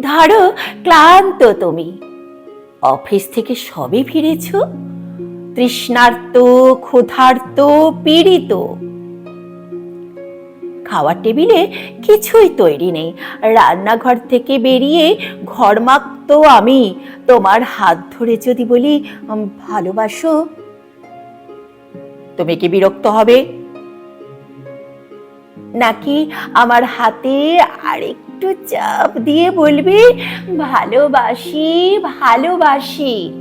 ধরো ক্লান্ত তুমি। অফিস থেকে সবে ফিরেছ? তৃষ্ণার্ত, ক্ষুধার্ত, পীড়িত? খাওয়ার টেবিলে কিছুই তৈরি নেই। রান্নাঘর থেকে বেরিয়ে ঘর মাখতো আমি তোমার হাত ধরে যদি বলি ভালোবাসো? তুমি কি বিরক্ত হবে? নাকি আমার হাতে আরেকটু চাপ দিয়ে বলবে? ভালোবাসি ভালোবাসি।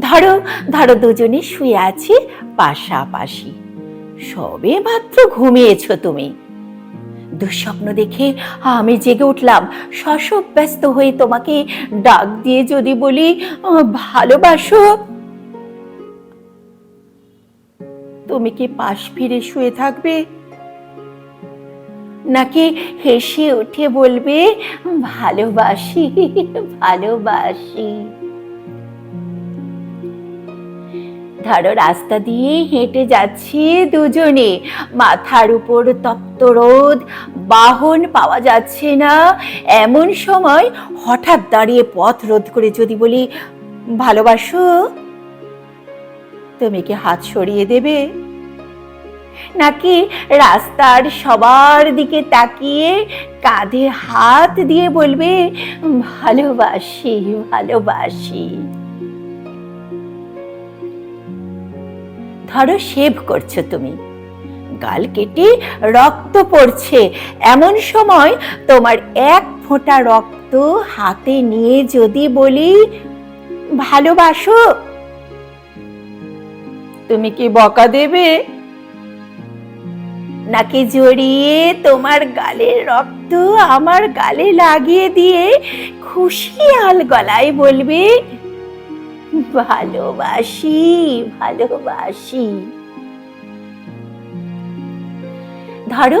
ধরো ধরো দুজনে শুয়ে আছি পাশাপাশি। সবে মাত্র ঘুমিয়েছো তুমি। দুঃস্বপ্ন দেখে আমি জেগে উঠলাম। শশব ব্যস্ত হয়ে তোমাকে ডাক দিয়ে যদি বলি ভালোবাসো। তুমি কি পাশ ফিরে শুয়ে থাকবে? নাকি হেসে উঠে বলবে, ভালোবাসি ভালোবাসি ধরো রাস্তা দিয়ে হেঁটে যাচ্ছি দুজনে। মাথার উপর তপ্ত রোদ, বাহন পাওয়া যাচ্ছে না। এমন সময় হঠাৎ দাঁড়িয়ে পথ রোধ করে যদি বলি, ভালোবাসো? তুমি কি হাত সরিয়ে দেবে? নাকি রাস্তার সবার দিকে তাকিয়ে কাঁধে হাত দিয়ে বলবে, ভালোবাসি ভালোবাসি ধরো শেভ করছ তুমি। গাল কেটে রক্ত পড়ছে। এমন সময় তোমার এক ফোঁটা রক্ত হাতে নিয়ে যদি বলি, ভালোবাসো তুমি কি বকা দেবে? নাকি জড়িয়ে তোমার গালের রক্ত আমার গালে লাগিয়ে দিয়ে খুশি আল গলায় বলবে, ভালোবাসি ভালোবাসি। ধরো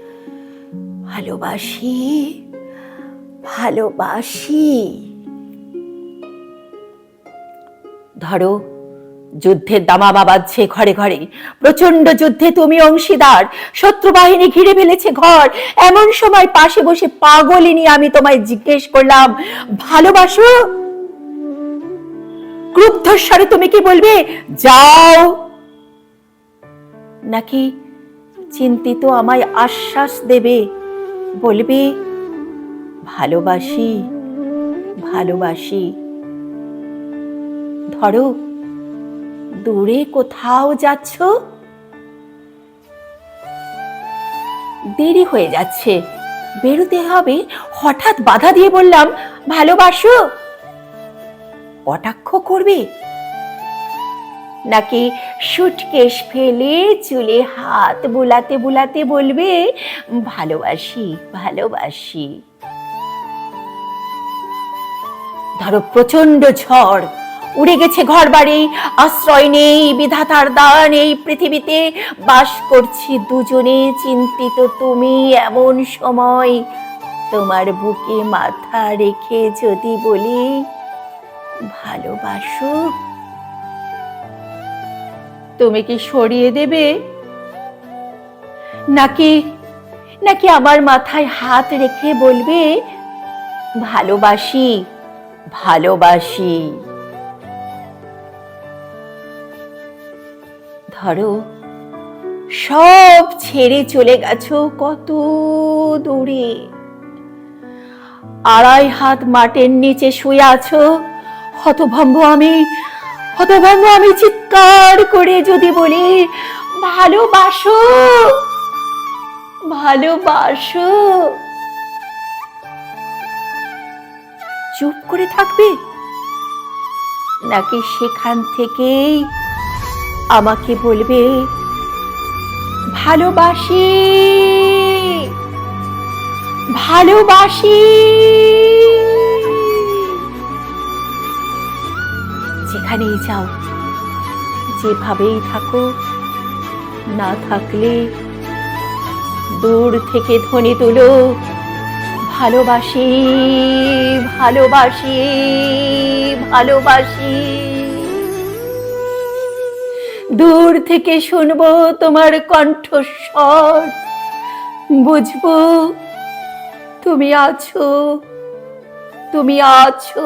ভালোবাসি ভালোবাসি। ধরো, যুদ্ধের দামামা বাজছে ঘরে ঘরে। প্রচণ্ড যুদ্ধে তুমি অংশীদার। শত্রু বাহিনী ঘিরে ফেলেছে ঘর। এমন সময় পাশে বসে পাগলিনী আমি তোমায় জিজ্ঞেস করলাম, ভালোবাসো? ক্রুদ্ধস্বরে তুমি কি বলবে? যাও। নাকি চিন্তিত আমায় আশ্বাস দেবে? বলবে, ভালোবাসি ভালোবাসি। ধরো, দূরে কোথাও যাচ্ছ, দেরি হয়ে যাচ্ছে। বেরোতে হবে। হঠাৎ বাধা দিয়ে বললাম, ভালোবাসো? কটাক্ষ করবে? নাকি সুটকেশ ফেলে চুলে হাত বোলাতে বোলাতে বলবে, ভালোবাসি ভালোবাসি। ধরো প্রচণ্ড ঝড়, উড়ে গেছে ঘর বাড়ি, আশ্রয় নেই, বিধাতার দান এই পৃথিবীতে, বাস করছি দুজনে, চিন্তিত তুমি এমন সময়। তোমার বুকে মাথা রেখে যদি বলি, ভালোবাসো তুমি কি সরিয়ে দেবে? নাকি নাকি আমার মাথায় হাত রেখে বলবে, ভালোবাসি ভালোবাসি? ধরো, সব ছেড়ে চলে গেছো কত দূরে। আড়াই হাত মাটির নিচে শুয়ে আছো, হতভম্ব আমি হতভম্ব আমি চিৎকার করে যদি বলি, ভালোবাসো ভালোবাসো। চুপ করে থাকবে? নাকি সেখান থেকেই আমাকে বলবে, ভালোবাসি ভালোবাসি? যেখানেই যাও। যেভাবেই থাকো, না থাকলে দূর থেকে ধ্বনি তুলো। ভালোবাসি ভালোবাসি ভালোবাসি। দূর থেকে শুনব তোমার কণ্ঠস্বর। বুঝব তুমি আছো তুমি আছো।